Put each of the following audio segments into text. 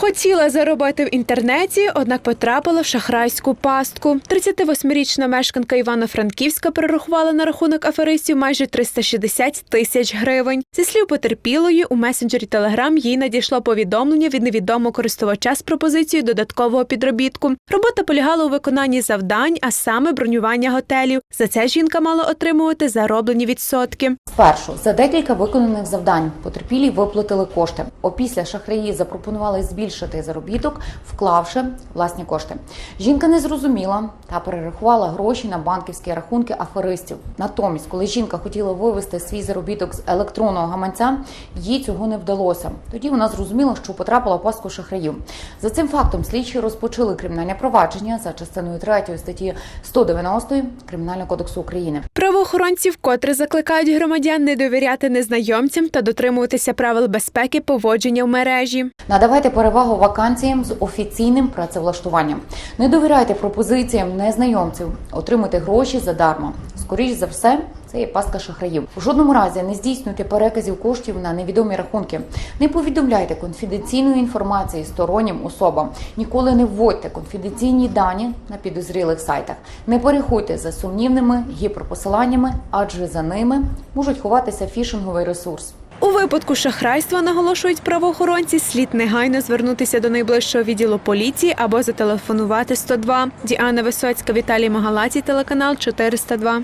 Хотіла заробити в інтернеті, однак потрапила в шахрайську пастку. 38-річна мешканка Івано-Франківська перерахувала на рахунок аферистів майже 360 тисяч гривень. Зі слів потерпілої, у месенджері Телеграм їй надійшло повідомлення від невідомого користувача з пропозицією додаткового підробітку. Робота полягала у виконанні завдань, а саме бронювання готелів. За це жінка мала отримувати зароблені відсотки. Спершу за декілька виконаних завдань потерпілі виплатили кошти. Опісля шахраї запропонували збільшити заробіток, вклавши власні кошти. Жінка не зрозуміла та перерахувала гроші на банківські рахунки аферистів. Натомість, коли жінка хотіла вивести свій заробіток з електронного гаманця, їй цього не вдалося. Тоді вона зрозуміла, що потрапила в пастку шахраїв. За цим фактом слідчі розпочали кримінальне провадження за частиною 3 статті 190 Кримінального кодексу України. Правоохоронці вкотре закликають громадян не довіряти незнайомцям та дотримуватися правил безпеки поводження в мережі. Надавайте перевагу вакансіям з офіційним працевлаштуванням. Не довіряйте пропозиціям незнайомців, отримуйте гроші задарма. Скоріш за все, це є пастка шахраїв. У жодному разі не здійснюйте переказів коштів на невідомі рахунки. Не повідомляйте конфіденційної інформації стороннім особам. Ніколи не вводьте конфіденційні дані на підозрілих сайтах. Не переходьте за сумнівними гіперпосиланнями, адже за ними можуть ховатися фішинговий ресурс. У випадку шахрайства наголошують правоохоронці, слід негайно звернутися до найближчого відділу поліції або зателефонувати 102. Діана Висоцька, Віталій Магалаці, телеканал 402.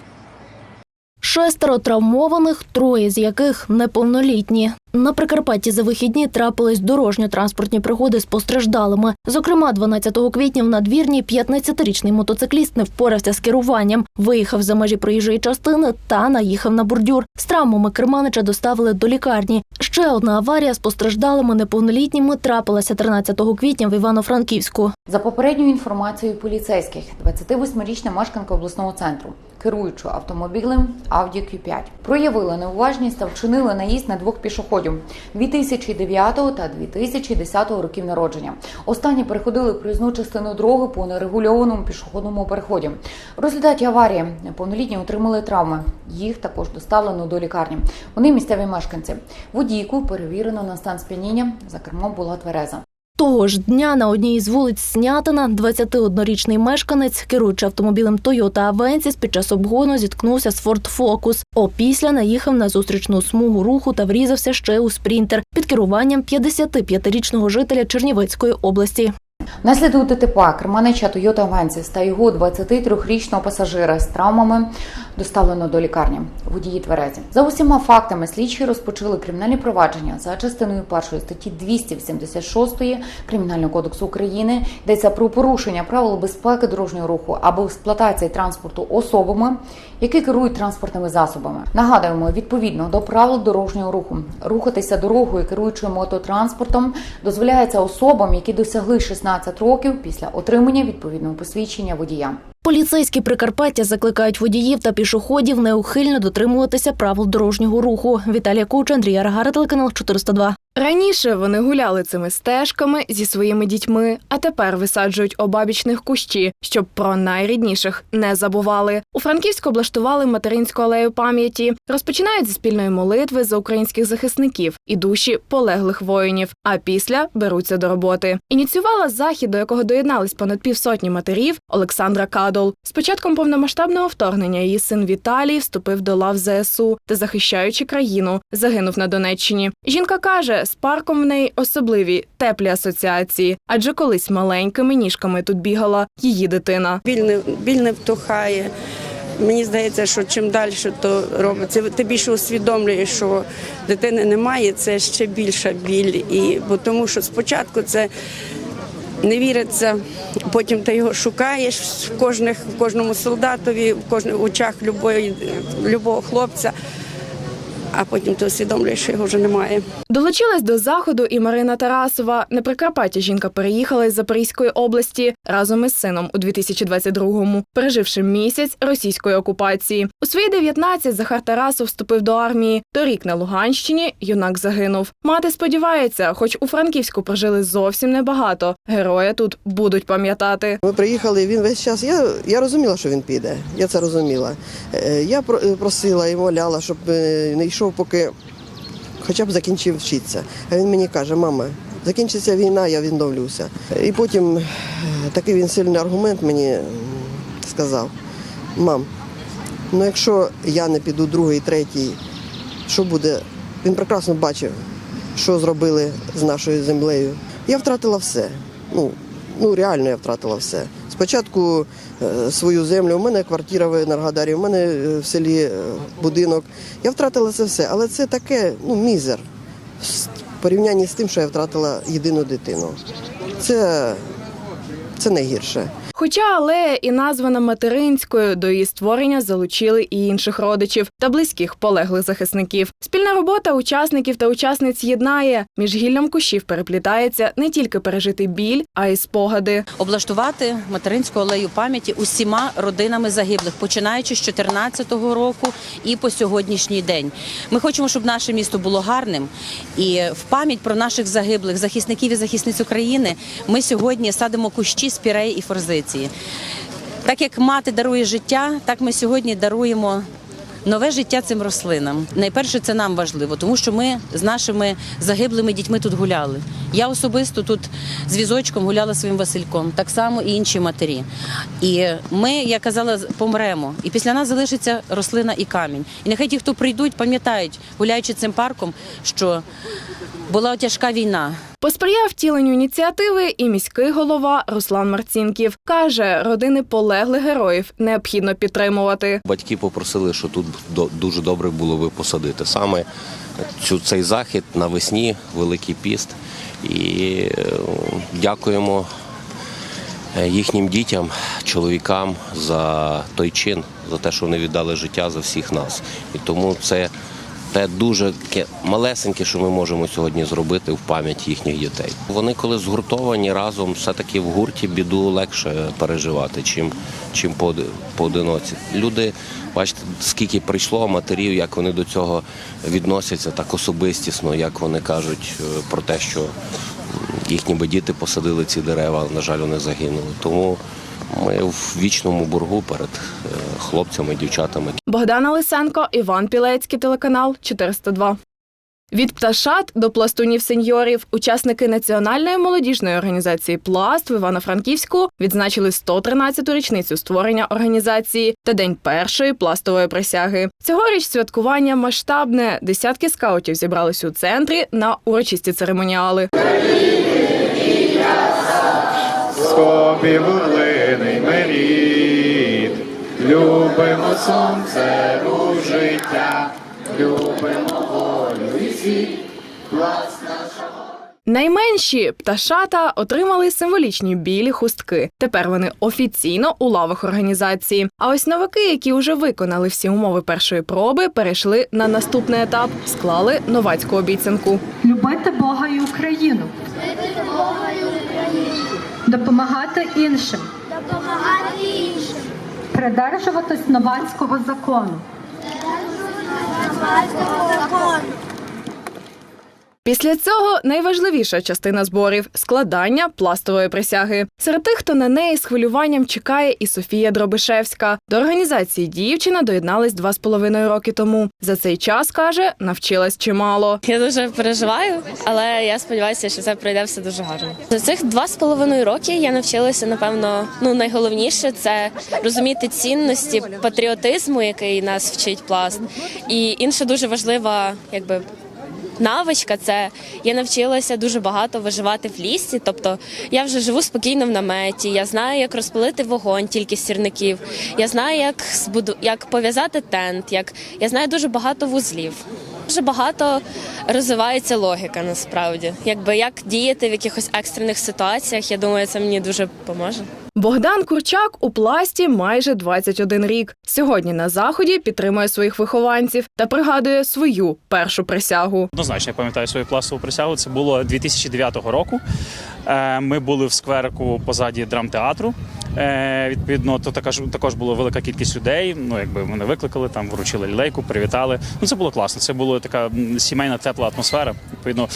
Шестеро травмованих, троє з яких неповнолітні. На Прикарпатті за вихідні трапились дорожньо-транспортні пригоди з постраждалими. Зокрема, 12 квітня в надвірні 15-річний мотоцикліст не впорався з керуванням, виїхав за межі проїжджої частини та наїхав на бордюр. З травмами керманича доставили до лікарні. Ще одна аварія з постраждалими неповнолітніми трапилася 13 квітня в Івано-Франківську. За попередньою інформацією поліцейських, 28-річна мешканка обласного центру, керуючи автомобілем Audi Q5, проявила неуважність та вчинила наїзд на двох пішоходів 2009 та 2010 років народження. Останні переходили проїзну частину дороги по нерегульованому пішохідному переході. В результаті аварії неповнолітні отримали травми. Їх також доставлено до лікарні. Вони місцеві мешканці. Водійку перевірено на стан сп'яніння. За кермом була твереза. Того ж дня на одній із вулиць Снятина 21-річний мешканець, керуючи автомобілем Toyota Avensis, під час обгону зіткнувся з Ford Focus. Опісля наїхав на зустрічну смугу руху та врізався ще у спринтер під керуванням 55-річного жителя Чернівецької області. Внаслідок ДТП керманича Toyota Avensis та його 23-річного пасажира з травмами доставлено до лікарні. Водії тверезі. За усіма фактами слідчі розпочали кримінальні провадження за частиною першої статті 276 Кримінального кодексу України. Йдеться про порушення правил безпеки дорожнього руху або експлуатації транспорту особами, які керують транспортними засобами. Нагадуємо, відповідно до правил дорожнього руху, рухатися дорогою, керуючи мототранспортом, дозволяється особам, які досягли 16 років після отримання відповідного посвідчення водія. Поліцейські Прикарпаття закликають водіїв та пішоходів неухильно дотримуватися правил дорожнього руху. Віталія Куч, Андрій Аргара, телеканал 402. Раніше вони гуляли цими стежками зі своїми дітьми, а тепер висаджують обабічних кущі, щоб про найрідніших не забували. У Франківську облаштували материнську алею пам'яті, розпочинають зі спільної молитви за українських захисників і душі полеглих воїнів. А після беруться до роботи. Ініціювала захід, до якого доєднались понад півсотні матерів Олександра Кадол. З початком повномасштабного вторгнення її син Віталій вступив до лав ЗСУ та, захищаючи країну, загинув на Донеччині. Жінка каже, з парком в неї особливі теплі асоціації, адже колись маленькими ніжками тут бігала її дитина. біль не, біль не втухає. Мені здається, що чим далі то робиться, ти більше усвідомлюєш, що дитини немає, це ще більша біль. І, бо тому що спочатку це не віриться, потім ти його шукаєш в, кожних, в кожному солдатові, в кожних очах любої, любого хлопця, а потім ти усвідомлюєш, що його вже немає. Долучилась до заходу і Марина Тарасова. На Прикарпаття жінка переїхала із Запорізької області разом із сином у 2022-му, переживши місяць російської окупації. У свої 19 Захар Тарасов вступив до армії. Торік на Луганщині юнак загинув. Мати сподівається, хоч у Франківську прожили зовсім небагато. Героя тут будуть пам'ятати. Ми приїхали, він весь час. Я, я розуміла, що він піде. Я це розуміла. Е, Я просила і моляла, щоб е, не йшов, поки хоча б закінчив вчитися. А він мені каже, мама, закінчиться війна, я відновлюся. І потім е, такий він сильний аргумент мені сказав: мам, ну якщо я не піду другий, третій, що буде? Він прекрасно бачив, що зробили з нашою землею. Я втратила все. Ну, ну реально я втратила все. Спочатку е, свою землю, у мене квартира в Енергодарі, у мене е, в селі е, будинок. Я втратила це все, але це таке, ну, мізер в порівнянні з тим, що я втратила єдину дитину. Це, це найгірше. Хоча алея і названа материнською, до її створення залучили і інших родичів та близьких полеглих захисників. Спільна робота учасників та учасниць єднає. Між гіллям кущів переплітається не тільки пережитий біль, а й спогади. облаштувати материнську алею пам'яті усіма родинами загиблих, починаючи з 2014 року і по сьогоднішній день. Ми хочемо, щоб наше місто було гарним і в пам'ять про наших загиблих захисників і захисниць України ми сьогодні садимо кущі спіреї і форзиції. Так як мати дарує життя, так ми сьогодні даруємо. Нове життя цим рослинам. Найперше це нам важливо, тому що ми з нашими загиблими дітьми тут гуляли. Я особисто тут з візочком гуляла своїм Васильком, так само і інші матері. І ми, я казала, помремо. І після нас залишиться рослина і камінь. І нехай ті, хто прийдуть, пам'ятають, гуляючи цим парком, що була тяжка війна. Посприяв втіленню ініціативи і міський голова Руслан Марцінків каже, родини полеглих героїв необхідно підтримувати. Батьки попросили, що тут дуже добре було би посадити саме цю, цей захід навесні, Великий піст. І е, дякуємо е, їхнім дітям, чоловікам за той чин, за те, що вони віддали життя за всіх нас. І тому це те дуже таке малесеньке, що ми можемо сьогодні зробити в пам'ять їхніх дітей. Вони, коли згуртовані разом, все-таки в гурті біду легше переживати, чим, чим поди- поодиноці. Люди, бачите, скільки прийшло матерів, як вони до цього відносяться так особистісно, як вони кажуть е, про те, що їхні би діти посадили ці дерева, на жаль, вони загинули. Тому ми в вічному боргу перед е, хлопцями дівчатами, Богдана Лисенко, Іван Пілецький, телеканал 402. Від пташат до пластунів сеньорів учасники національної молодіжної організації Пласт в Івано-Франківську відзначили 113-ту річницю створення організації та день першої пластової присяги. Цьогоріч святкування масштабне. Десятки скаутів зібрались у центрі на урочисті церемоніали. Скобі бурлиний меріт, любимо сонце, рух життя, любимо волю і світ. Найменші пташата отримали символічні білі хустки. Тепер вони офіційно у лавах організації. А ось новаки, які вже виконали всі умови першої проби, перейшли на наступний етап, склали новацьку обіцянку. Любити Бога і Україну. Допомагати іншим. допомагати іншим, Придержуватись новацького закону. громадського закону. Після цього найважливіша частина зборів складання пластової присяги. Серед тих, хто на неї з хвилюванням чекає, і Софія Дробишевська. До організації дівчина доєдналась два з половиною роки тому. За цей час каже, навчилась чимало. Я дуже переживаю, але я сподіваюся, що це пройде все дуже гарно. За цих два з половиною роки я навчилася, напевно, ну найголовніше це розуміти цінності патріотизму, який нас вчить пласт. І інша дуже важлива, якби. Навичка це я навчилася дуже багато виживати в лісі. Тобто я вже живу спокійно в наметі. Я знаю, як розпалити вогонь тільки з сірників. Я знаю, як збуду, як пов'язати тент. Як я знаю дуже багато вузлів. Дуже багато розвивається логіка насправді. Якби як діяти в якихось екстрених ситуаціях, я думаю, це мені дуже поможе. Богдан Курчак у пласті майже 21 рік. Сьогодні на заході підтримує своїх вихованців та пригадує свою першу присягу. Однозначно, я пам'ятаю свою пластову присягу. Це було 2009 року. Е, Ми були в скверику позаді драмтеатру. Е, відповідно, то також також була велика кількість людей. Ну якби мене викликали, там вручили лілейку, привітали. Ну це було класно. Це була така сімейна тепла атмосфера. Відповідно,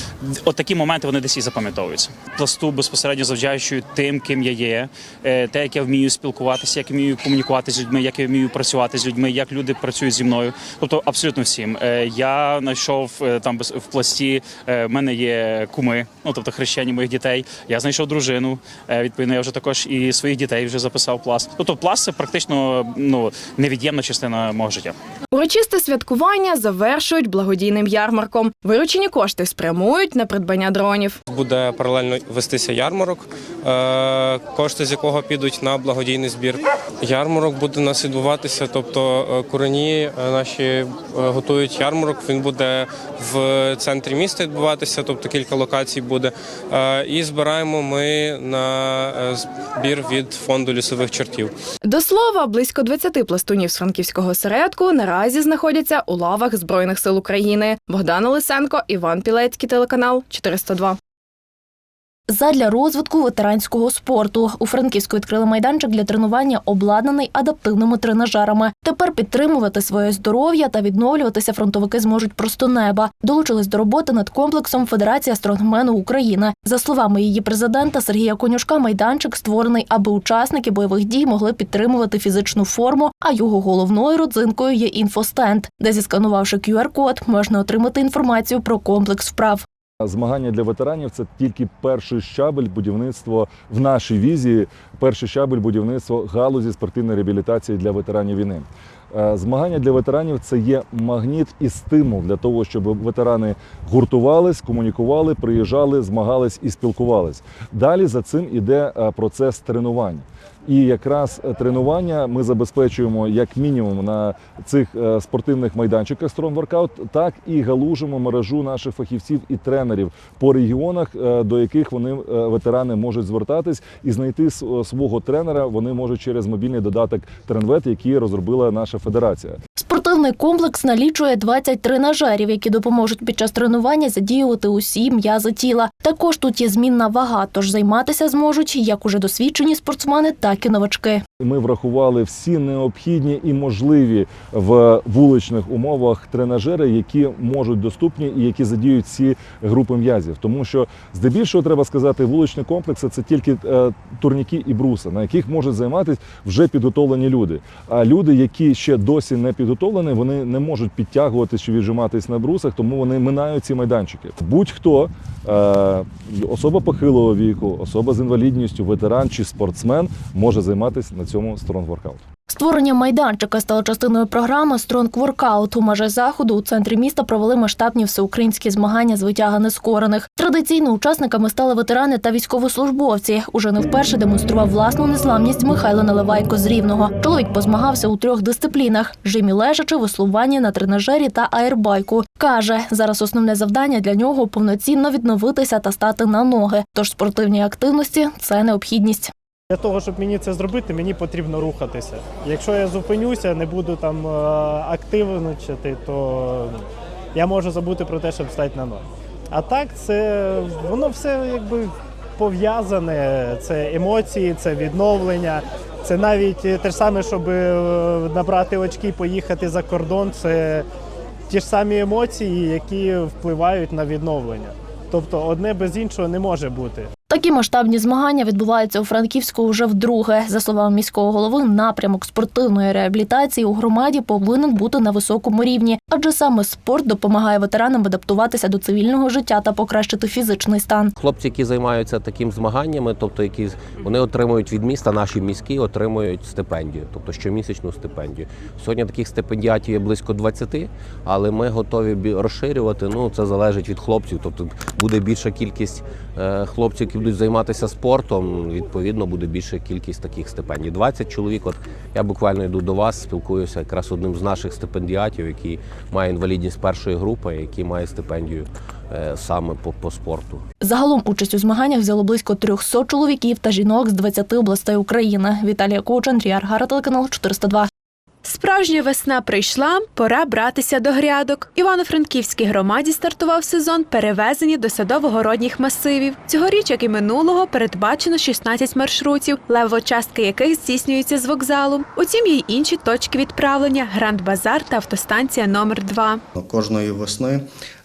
от такі моменти вони десь і запам'ятовуються. Пласту безпосередньо завдячую тим, ким я є, е, те, як я вмію спілкуватися, як я вмію комунікувати з людьми, як я вмію працювати з людьми, як люди працюють зі мною. Тобто абсолютно всім. Е, Я знайшов там в пласті. В мене є куми, ну тобто хрещені моїх дітей. Я знайшов дружину. Відповідно, я вже також і своїх дітей вже записав пласт. Тобто пласт це практично ну невід'ємна частина мого життя. Урочисте святкування завершують благодійним ярмарком. Виручені кошти спрямують на придбання дронів. Буде паралельно вестися ярмарок, е, кошти з якого підуть на благодійний збір. Ярмарок буде у нас відбуватися, тобто е, курені е, наші готують ярмарок. Він буде в центрі міста відбуватися, тобто кілька локацій буде. І збираємо ми на збір від фонду лісових чортів. До слова, близько 20 пластунів з франківського середку наразі знаходяться у лавах Збройних сил України. Богдана Лисенко, Іван Пілецький, телеканал 402. Задля розвитку ветеранського спорту у Франківську відкрили майданчик для тренування, обладнаний адаптивними тренажерами. Тепер підтримувати своє здоров'я та відновлюватися фронтовики зможуть просто неба. Долучились до роботи над комплексом Федерація стронгмену України. За словами її президента Сергія Конюшка, майданчик створений, аби учасники бойових дій могли підтримувати фізичну форму. А його головною родзинкою є інфостенд, де зісканувавши QR-код, можна отримати інформацію про комплекс вправ. Змагання для ветеранів це тільки перший щабель будівництва в нашій візії, перший щабель будівництва галузі спортивної реабілітації для ветеранів війни. Е, Змагання для ветеранів це є магніт і стимул для того, щоб ветерани гуртувались, комунікували, приїжджали, змагались і спілкувались. Далі за цим іде е, процес тренувань. І якраз е, тренування ми забезпечуємо як мінімум на цих е, спортивних майданчиках Workout, так і галужимо мережу наших фахівців і тренерів по регіонах, е, до яких вони ветерани можуть звертатись і знайти свого тренера. Вони можуть через мобільний додаток Тренвет, який розробила наша федерація. Спортивний комплекс налічує 20 тренажерів, які допоможуть під час тренування задіювати усі м'язи тіла. Також тут є змінна вага, тож займатися зможуть як уже досвідчені спортсмени, так і новачки. Ми врахували всі необхідні і можливі в вуличних умовах тренажери, які можуть доступні і які задіють всі групи м'язів. Тому що здебільшого треба сказати, вуличні комплекси це тільки е, турніки і бруси, на яких можуть займатися вже підготовлені люди. А люди, які ще досі не підготовлені, вони не можуть підтягуватись чи віджиматись на брусах, тому вони минають ці майданчики. Будь-хто е, особа похилого віку, особа з інвалідністю, ветеран чи спортсмен може займатися на цьому Workout. Створення майданчика стало частиною програми Strong Workout. У межах заходу у центрі міста провели масштабні всеукраїнські змагання з витяга нескорених. Традиційно учасниками стали ветерани та військовослужбовці. Уже не вперше демонстрував власну незламність Михайло Наливайко з Рівного. Чоловік позмагався у трьох дисциплінах: жимі лежачи, веслування на тренажері та аербайку. Каже, зараз основне завдання для нього повноцінно відновитися та стати на ноги. Тож спортивні активності це необхідність. Для того, щоб мені це зробити, мені потрібно рухатися. Якщо я зупинюся, не буду там е, активничати, то я можу забути про те, щоб стати на ноги. А так, це воно все якби пов'язане. Це емоції, це відновлення. Це навіть те ж саме, щоб е, набрати очки, поїхати за кордон. Це ті ж самі емоції, які впливають на відновлення. Тобто одне без іншого не може бути. Такі масштабні змагання відбуваються у Франківську вже вдруге. За словами міського голови, напрямок спортивної реабілітації у громаді повинен бути на високому рівні, адже саме спорт допомагає ветеранам адаптуватися до цивільного життя та покращити фізичний стан. Хлопці, які займаються таким змаганнями, тобто які вони отримують від міста, наші міські отримують стипендію, тобто щомісячну стипендію. Сьогодні таких стипендіатів є близько 20, але ми готові розширювати. Ну це залежить від хлопців. Тобто буде більша кількість е, хлопців, будуть займатися спортом. Відповідно, буде більша кількість таких стипендій. 20 чоловік. От я буквально йду до вас, спілкуюся якраз одним з наших стипендіатів, який має інвалідність першої групи, який має стипендію е, саме по, по спорту. Загалом участь у змаганнях взяло близько 300 чоловіків та жінок з 20 областей України. Віталія Коуч, Андрій Аргара, телеканал 402. Справжня весна прийшла, пора братися до грядок. Івано-Франківській громаді стартував сезон перевезення до садово-городніх масивів. Цьогоріч, як і минулого, передбачено 16 маршрутів, левова частка яких здійснюється з вокзалу. Утім, є й інші точки відправлення: Гранд Базар та автостанція номер 2 Кожної весни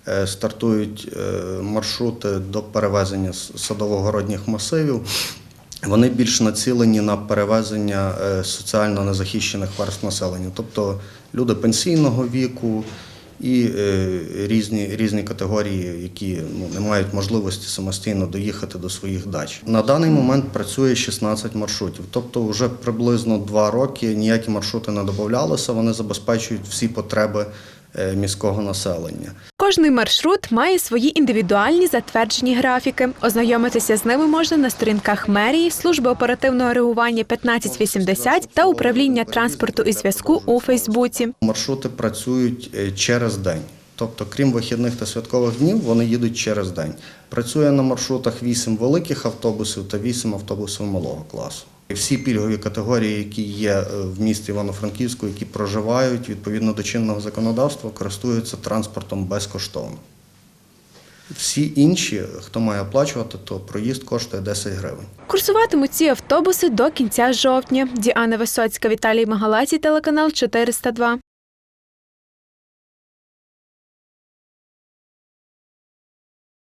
е, стартують е, маршрути до перевезення садово-городніх масивів. Вони більш націлені на перевезення е, соціально незахищених верств населення, тобто люди пенсійного віку і е, різні, різні категорії, які ну, не мають можливості самостійно доїхати до своїх дач. На даний момент працює 16 маршрутів, тобто вже приблизно два роки ніякі маршрути не додавалися, вони забезпечують всі потреби міського населення. Кожний маршрут має свої індивідуальні затверджені графіки. Ознайомитися з ними можна на сторінках мерії, служби оперативного реагування 1580 та управління транспорту і зв'язку у Фейсбуці. Маршрути працюють е, через день. Тобто, крім вихідних та святкових днів, вони їдуть через день. Працює на маршрутах 8 великих автобусів та 8 автобусів малого класу. Всі пільгові категорії, які є е, в місті Івано-Франківську, які проживають відповідно до чинного законодавства, користуються транспортом безкоштовно. Всі інші, хто має оплачувати, то проїзд коштує 10 гривень. Курсуватимуть ці автобуси до кінця жовтня. Діана Висоцька, Віталій Магалаці, телеканал 402.